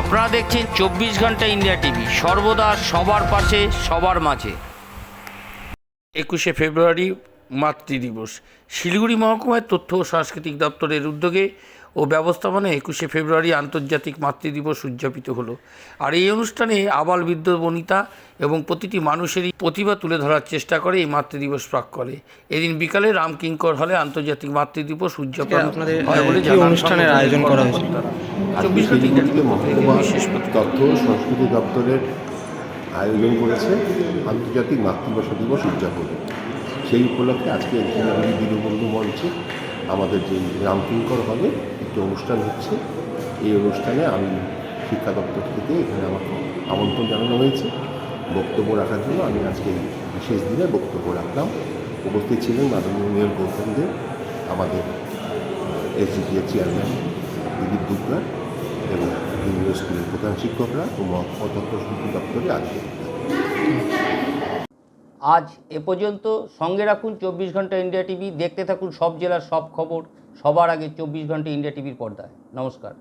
আপনারা দেখছেন চব্বিশ ঘণ্টা ইন্ডিয়া টিভি। সর্বদা সবার পাশে সবার মাঝে। একুশে ফেব্রুয়ারি মাতৃদিবস। শিলিগুড়ি মহকুমায় তথ্য ও সাংস্কৃতিক দপ্তরের উদ্যোগে ও ব্যবস্থাপনায় একুশে ফেব্রুয়ারি আন্তর্জাতিক মাতৃদিবস উদযাপিত হলো। আর এই অনুষ্ঠানে আবাল বৃদ্ধ বনিতা এবং প্রতিটি মানুষেরই প্রতিভা তুলে ধরার চেষ্টা করে এই মাতৃ দিবস প্রাক করে এদিন বিকালে রামকিঙ্কর হলে আন্তর্জাতিক মাতৃদিবস উদযাপন আপনাদের, অনুষ্ঠানের আয়োজন করা হয়েছে? চব্বিশ বিশেষ। তথ্য সংস্কৃতি দপ্তরের আয়োজন করেছে আন্তর্জাতিক মাতৃভাষা দিবস উদযাপন। সেই উপলক্ষে আজকে এখানে আমি দীনবন্ধু মঞ্চে আমাদের যে রামকিঙ্কর হবে একটি অনুষ্ঠান হচ্ছে। এই অনুষ্ঠানে আমি শিক্ষা দপ্তর থেকে এখানে আমাকে আমন্ত্রণ জানানো হয়েছে। বক্তব্য রাখার জন্য আমি আজকে বিশেষ দিনে বক্তব্য রাখলাম। উপস্থিত ছিলেন মাননীয় মেয়র গৌতম দেব আমাদের এসডিপিএর চেয়ারম্যান দিলীপ দুবরা এবং বিভিন্ন স্কুলের প্রধান শিক্ষকরা ও অধ্যক্ষ তথ্য দপ্তরে আজকে আজ এ পর্যন্ত সঙ্গে রাখুন চব্বিশ ঘণ্টা ইন্ডিয়া টিভি, দেখতে থাকুন সব জেলার সব খবর, সবার আগে চব্বিশ ঘণ্টা ইন্ডিয়া টিভির পর্দায়। নমস্কার।